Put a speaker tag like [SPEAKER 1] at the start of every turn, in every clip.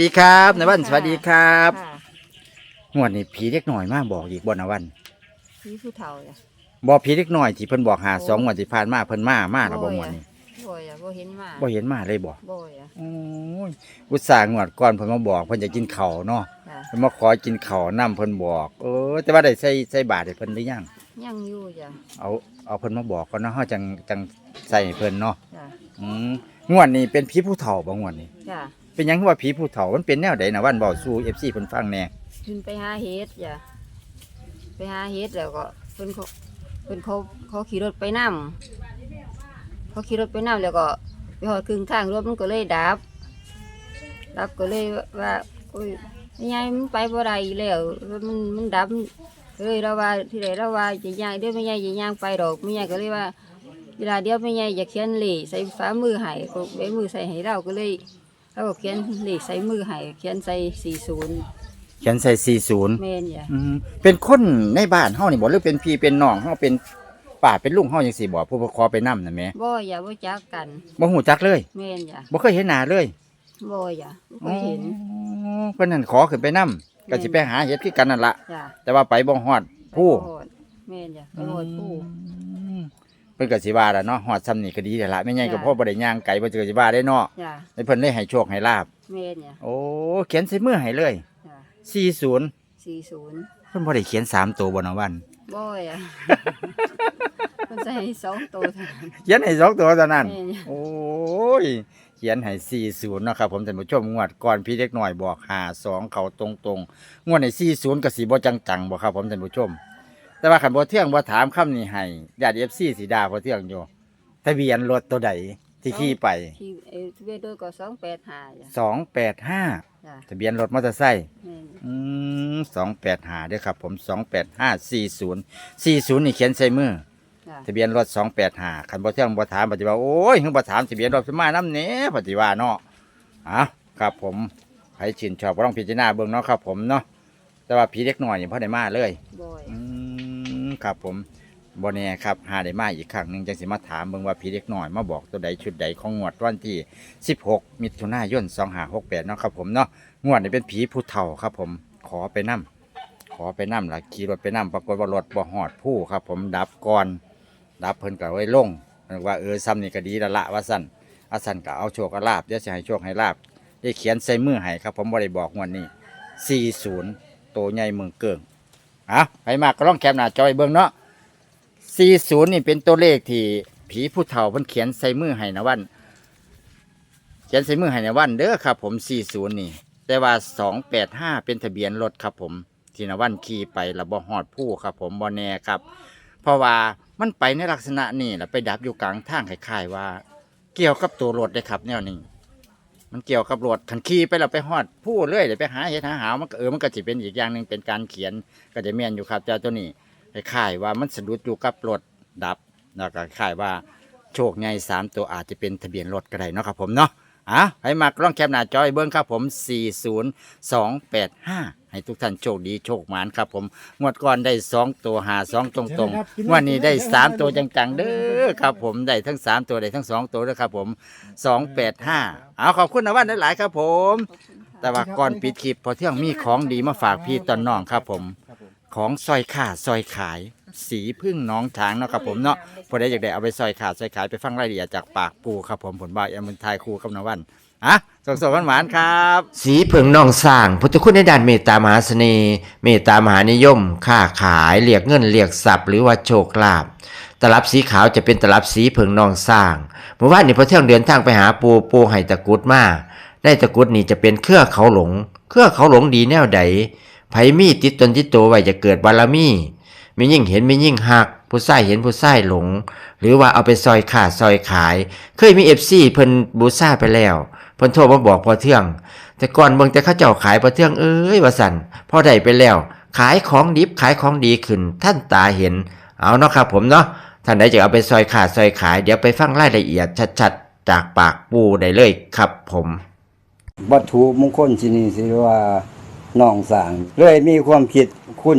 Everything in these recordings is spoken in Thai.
[SPEAKER 1] ดีครับนวันสวัสดีครับ
[SPEAKER 2] ค่ะ
[SPEAKER 1] งวดนี้ผีเล็กหน่อยมาบอกอีกบ่นวัน
[SPEAKER 2] พี่ผู้เฒ่าจ้ะ
[SPEAKER 1] บอกผีเล็กหน่อยที่เพิ่นบอกหาสองงวดที่ผ่านมาเพิ่นมามาแล้วบ่
[SPEAKER 2] โอ้ย
[SPEAKER 1] งวดนี้
[SPEAKER 2] บ่อยอะบ่เห็นมา
[SPEAKER 1] บ่เห็นมาเลยบ่
[SPEAKER 2] บ่อยอะ
[SPEAKER 1] โอ้ยอุตส่าห์งวดก่อนเพิ่นมาบอกเพิ่นจะกินข้าวเนาะ
[SPEAKER 2] จ้ะ
[SPEAKER 1] เพิ่นมาขอกินข้าวนํเพิ่นบอก เออ แต่ว่าได้ใส่ใส่บาตรให้เพิ่นหรือยัง
[SPEAKER 2] ยังอยู่จ้ะ
[SPEAKER 1] เอาเอาเพิ่นมาบอกก่อนเนาะเฮาจังจังใส่ให้เพิ่นเนาะ
[SPEAKER 2] จ้ะ
[SPEAKER 1] อืมงวดนี้เป็นผีผู้เฒ่าบ่งวดนี้
[SPEAKER 2] จ้ะ
[SPEAKER 1] เป็นหยังว่าผีผู้เฒ่ามันเป็นแนวใดนะวันเว้าสู่ FC เพิ่นฟังแหน่
[SPEAKER 2] ขึ้นไปหาเฮ็ดจ้ะไปหาเฮ็ดแล้วก็เพิ่นเขาเพิ่นเขาเขาขี่รถไปนำเขาขี่รถไปนำแล้วก็ไปฮอดครึ่งทางรถมันก็เลยดับ ดับก็เลยว่าโอ้ยยายมันไปบ่ได้อีกแล้วรถมันมันดับเลยเราว่าที่ไหนเราว่าจะย่างเดี๋ยวไม่ยายจะย่างไปดอกไม่ยายก็เลยว่า เวลาเดียวไม่ยายอยากเขียนเลขใส่ฟ้ามือให้ก็ใบมือใส่ให้เราก็เลย เราก็เขียนเลขใส่มือให้เขียนใส่สี่ศูนย์
[SPEAKER 1] เขียนใส่40
[SPEAKER 2] เมนอย่า
[SPEAKER 1] อืมเป็นคนในบ้านเฮานี่บ่หรือเป็นพี่เป็นน้องเฮาเป็นป้าเป็นลุงเฮาจังซี่บ่ผู้ปกครองไปนำนั่นแหม
[SPEAKER 2] บ่อย่าบ่จักกัน
[SPEAKER 1] บ่ฮู้จักเลย
[SPEAKER 2] เมนอย่า
[SPEAKER 1] บ่เคยเห็นหน้าเลย
[SPEAKER 2] บ่อย่าบ่เห็น
[SPEAKER 1] อ๋อเพิ่นนั่นขอขึ้นไปนำก็สิไปหาเฮ็ดคือกันนั่นล่ะ
[SPEAKER 2] จ้ะ
[SPEAKER 1] แต่ว่าไปบ่ฮอดผู้
[SPEAKER 2] ไปโหดเมนอย่าไปโหดผู้
[SPEAKER 1] อืม เพิ่นก็สิว่าล่ะเนาะฮอดซ้ำนี่ก็ดีแล้วล่ะแม่ใหญ่ก็
[SPEAKER 2] จ้ะ
[SPEAKER 1] พอบ่ได้ย่างไกลบ่เจอสิว่าได้เนาะ
[SPEAKER 2] จ้ะ
[SPEAKER 1] ให้เพิ่นได้ให้โชคให้ลาบ
[SPEAKER 2] เมนอย่า
[SPEAKER 1] โอ้เขียนใส่มือให้เลย
[SPEAKER 2] จ้ะ
[SPEAKER 1] 40
[SPEAKER 2] สี่ศูนย์
[SPEAKER 1] เพิ่นบ่ได้เขียนสามตัวบ่นะวัน
[SPEAKER 2] บ่อย่ามันใส่สองตัวเท่านั้น
[SPEAKER 1] เขียนให้สองตัวเท่านั้น
[SPEAKER 2] แม่นจ้ะ
[SPEAKER 1] โอ้ย เขียนให้สี่ศูนย์นาะครับผมท่านผู้ชมงวดก่อนพี่เล็กหน่อยบอกหาสองเขาตรงตรงๆงวดในสี่ศูนย์กับสีบ่จังจังๆบ่ครับผมท่านผู้ชม แต่ว่าขันบ่เที่ยงบ่ถามคำนี้ให้ญาติเอฟซีสีดาบ่เที่ยงอยู่ทะเบียนรถตัวใดที่ขี่ไป
[SPEAKER 2] ที่เออทะเบียนรถก็สองแปดห้าจ้ะ
[SPEAKER 1] สองแปดห้า
[SPEAKER 2] จ้ะ
[SPEAKER 1] ทะเบียนรถมอเตอร์ไซค์
[SPEAKER 2] แม่นจ้ะ
[SPEAKER 1] อืมสองแปดห้าเด้อครับผมสองแปดห้าสี่ศูนย์สี่ศูนย์นี่เขียนใส่มือ
[SPEAKER 2] จ้ะ
[SPEAKER 1] ทะเบียนรถสองแปดห้าคันบ่เที่ยงบ่ถามปฏิว่าโอ้ยเฮงบ่ถามทะเบียนรถสมาน้ำเน้ปฏิว่าเนาะอะครับผมใครชื่นชอบก็ต้องพิจารณาเบิ่งเนาะครับผมเนาะแต่ว่าผีเล็กน้อยนี่พอได้มาเลย
[SPEAKER 2] บ่อย
[SPEAKER 1] อืม ครับผมบ่แน่ครับหาได้มาอีกครั้งหนึ่งจังสิมาถามเบิ่งว่าผีเล็กหน้อยมาบอกตัวใดชุดใดของงวดวันที่ 16 มิถุนายน2568เนาะครับผมเนาะงวดนี้เป็นผีผู้เฒ่าครับ ผมขอไปนํขอไปนํล่ะขี่รถไปนํปรากฏว่ารถบ่ฮอดผู้ครับ ผมดับก่อนดับเพิ่นก็ไว้ลงว่าเออซ้ำนี่ก็ดีละละว่าสั่นอาสันก็เอาโชคเอาลาบเดี๋ยวสิให้โชคให้ลาบได้เขียนใส่มือให้ครับ ผมบ่ได้บอกงวดนี้ 40 โตใหญ่เมืองเกิง อะไปมากก็ลองแคปหน้าจอยเบิ่งเนาะ40นี่เป็นตัวเลขที่ผีผู้เฒ่าเพิ่นเขียนใส่มือให้นะวัน เขียนใส่มือให้นะวันเด้อครับ ผม40นี่ แต่ว่า285เป็นทะเบียนรถครับ ผมที่นะวันขี่ไปแล้วบ่ฮอดผู้ครับ ผมบ่แน่ครับ เพราะว่ามันไปในลักษณะนี้แหละไปดับอยู่กลางทางคล้ายๆว่า เกี่ยวกับตัวรถเลยครับแนวนี้ มันเกี่ยวกับรถขันขี่ไปเราไปหอดผู้เรื่อยเดี๋ยวไปหาเห็ดหาหาวมันก็เออมันก็จะเป็นอีกอย่างหนึ่งเป็นการเขียนก็จะเมียนอยู่ครับเจ้าตัวนี้คล้ายว่ามันสะดุดอยู่กับรถดับแล้วก็ค่ายว่าโชคใหญ่สามตัวอาจจะเป็นทะเบียนรถก็ได้เนาะครับผมเนาะ อะให้มากล้องแคปหน้าจอยเบิ้งครับผม 40285 ให้ทุกท่านโชคดีโชคหมานครับผม งวดก่อนได้สองตัวหาสองตรงตรงๆงวดนี้ได้สามตัวจังๆ เด้อครับผม ได้ทั้งสามตัวได้ทั้งสองตัวเด้อครับผมสองแปดห้าเอาขอบคุณนะวันหลายๆครับผม
[SPEAKER 2] ขอบคุณค่ะ
[SPEAKER 1] แต่ว่าก่อนปิดคลิปพอเที่ยงมีของดีมาฝากพี่ตอนน้องครับผม ของซอยขาซอยขาย สีพึ่งน้องช้างเนาะครับผมเนาะพอได้อยากได้เอาไปซอยขาซอยขายไปฟังรายละเอียดจากปากปูครับผมผลบ่ายอมุนทายครูกับนวันอะส่งสหวานๆครับ
[SPEAKER 3] สีเผิงนองสร้าง พุทธคุณในด้านเมตตามหาเสน่ห์เมตตามหานิยม ค้าขายเรียกเงินเรียกทรัพย์หรือว่าโชคลาภตลับสีขาวจะเป็นตลับสีเผิงนองสร้างเมื่อวานนี้พอเที่ยงเดินทางไปหาปูปูไห้ตะกรุดมาได้ตะกรุดนี่จะเป็นเครือเขาหลง เครือเขาหลงดีแนวใดไผมีติดตนติดตัวไว้จะเกิดบารมี มียิ่งเห็นมียิ่งหัก ผู้ใส่เห็นผู้ใส่หลง หรือว่าเอาไปซอยขาดซอยขาย เคยมีเอฟซีเพิ่นบูซ่าไปแล้วเพิ่นโทรมาบอกพอเทื่อง แต่ก่อนเบิ่งแต่เขาเจ้าขายพอเทื่องเอ้ยว่าสันพอได้ไปแล้ว ขายของดิบขายของดีขึ้น ท่านตาเห็น เอาเนาะครับผมเนาะท่านใดจะเอาไปซอยขาดซอยขาย เดี๋ยวไปฟังรายละเอียดชัดๆ จากปากปูได้เลยครับผม
[SPEAKER 4] วัตถุมงคลที่นี่สิว่าน้องสางเลยมีความคิดคุณ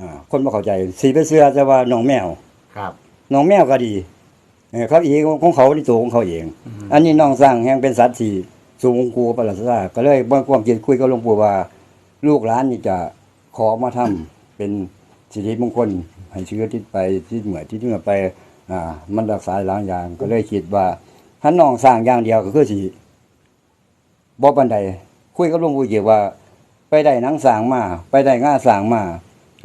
[SPEAKER 4] อ่าคนบ่เข้าใจสีไปเสื้อแต่ว่าหนองแมว
[SPEAKER 1] ครับ
[SPEAKER 4] หนองแมวก็ดีเออเขาเองของเขาในตัวของเขาเองอันนี้น้องสร้างแห่งเป็นสัตว์ที่สูงกูประหลาดซาก็เลยบ่ความคิดคุยกับหลวงปู่ว่า ลูกหลานนี่จะขอมาทำเป็นสิริมงคลให้เชื้อทิศไปที่เหมือที่เหนือไป อ่า มันรักษาหลายอย่าง ก็เลยคิดว่าถ้าน้องสร้างอย่างเดียวก็คือสิบ่ปานใดคุยกับหลวงปู่เกี่ยวว่า ไปได้หนังสร้างมา ไปได้งาสร้างมา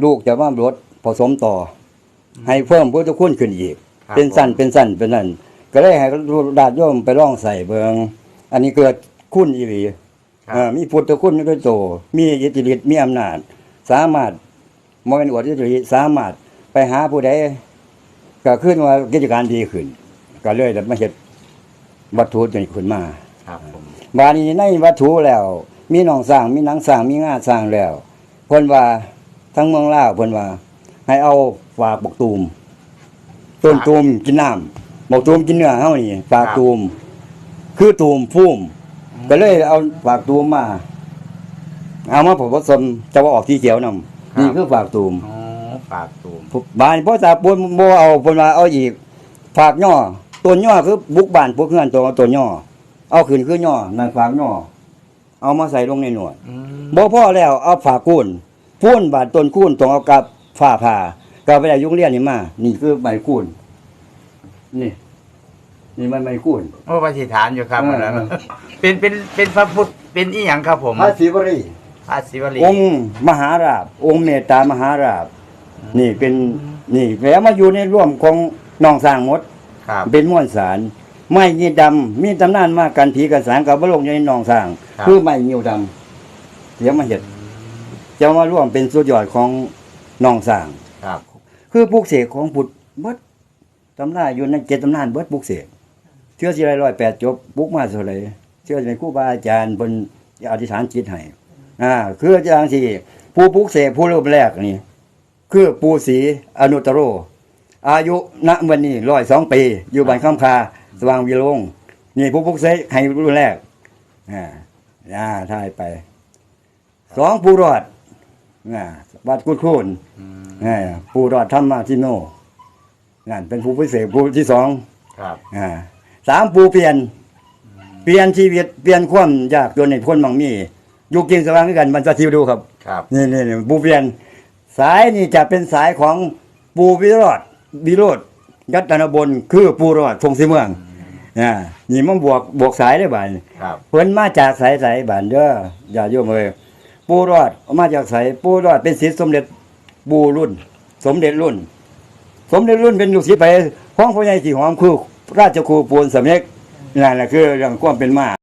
[SPEAKER 4] ลูกจะมารถผสมต่ออให้เพิ่มพุทธคุณขึ้นอีก
[SPEAKER 1] ครับ
[SPEAKER 4] เป็นสั้นเป็นสั้นเป็นนั่นก็เลยให้ดาดโยมไปลองใส่เบิงอันนี้เกิดคุณอีหลี
[SPEAKER 1] ครับ
[SPEAKER 4] เอ่อมีพุทธคุณด้วยโต มีอิทธิฤทธิ์มีอำนาจ สามารถมเป็นอวดอิทธิฤทธิ์สามารถไปหาผู้ใดก็ขึ้นว่ากิจการดีขึ้น ก็เลยได้มาเฮ็ดวัตถุจนขึ้นมา
[SPEAKER 1] ครับผม
[SPEAKER 4] บาดนี้ในวัตถุแล้ว มีหนองสร้างมีหนังสร้างมีงาสร้างแล้วเพิ่นว่า ทั้งเมืองลาวเพิ่นว่า ให้เอาฝากบกตูม ต้นตูมกินน้ำบกตูมกินเนื้อเฮานี่ฝากตูม คือตูมพุ่มก็เลยเอาฝากตูมมา เอามาผสมจะว่าออกที่เขียวนำนี่คือฝากตูม
[SPEAKER 1] อ๋อฝากตูม
[SPEAKER 4] บ้านพ่อตาปูนบ่เอาเพิ่นว่าเอาอีกฝากย่อต้นย่อคือบุกบ้านพวกเฮือนตัวต้นย่อเอาขึ้นคือย่อนั่นฝากย่อเอามาใส่ลงในหนวด
[SPEAKER 1] อืม
[SPEAKER 4] บ่พอแล้วเอาฝากคูน พูนบาดต้นคูนต้องเอากับฝ้าผ่าก็ไปได้ยุงเรียนนี่มา นี่คือใบคูนนี่ นี่มันใบคูน
[SPEAKER 1] โอ้ปฏิฐานอยู่ครับ
[SPEAKER 4] เออ
[SPEAKER 1] อันนั้นเป็นเป็นเป็นพระพุทธเป็นอีหยังครับผม
[SPEAKER 4] พระศิวรี
[SPEAKER 1] พระศิวลี
[SPEAKER 4] องค์มหาราบ องค์เมตตามหาราบ นี่เป็นนี่แล้วมาอยู่ในร่วมของน้องสร้างหมด
[SPEAKER 1] ครับ
[SPEAKER 4] เป็นม้วนสารไม้ยีดำมีตำนานมากันผีกันสารกับบลงอยู่ในหนองสร้าง
[SPEAKER 1] ครับ
[SPEAKER 4] คือไม้ยิวดำเสียมาเห็ด จะมาร่วมเป็นสุดยอดของหนองสร้าง
[SPEAKER 1] ครับ
[SPEAKER 4] คือปลูกเสกของบุตรเบิดตำนานอยู่ในเจ็ดตำนานเบิดปลูกเสกเชื่อสิไรร้อยแปดจบปลูกมาเท่าไหรเชื่อในครูบาอาจารย์บนอธิษฐานจิตให้อ่าคืออาจารย์ที่ผู้ปลูกเสกผู้เริ่มแรกนี่ คือปูศรีอนุตตโร อายุณวันนี้ร้อยสองปี อยู่บ้านข้ามคาสว่างวิโรงนี่ผู้ปลุกเสกให้รุ่นแรกอ่าอ่าท่ายไปสองผู้รอด อ่าวัดกุดคูน
[SPEAKER 1] อืม
[SPEAKER 4] อ่าผู้รอดธรรมาทิโนนั่นเป็นผู้พิเศษผู้ที่สอง
[SPEAKER 1] ครับ
[SPEAKER 4] อ่าสามผู้เปลี่ยน เปลี่ยนชีวิตเปลี่ยนความยากจนในพ้นมังมีอยู่กินสว่างด้วยกันมันจะทิวดูครับ
[SPEAKER 1] ครับ
[SPEAKER 4] นี่นี่นี่ปูเปลี่ยน สายนี่จะเป็นสายของปูวิโรธวิโรธยัตนบนคือปูรอดทงสีเมืองอ่านี่มันบวกบวกสายได้บ่าน
[SPEAKER 1] ครับ
[SPEAKER 4] เพิ่นมาจากสายสายบ้านเด้ออย่าโยมเอ้ย ปูรอดออกมาจากสายปูรอดเป็นศิษย์สมเด็จบูรุ่น สมเด็จรุ่น สมเด็จรุ่นเป็นลูกศิษย์ไปของพ่อใหญ่สีหอมคือราชครูปูนสำเร็จนั่นแหละคือเรื่องความเป็นมา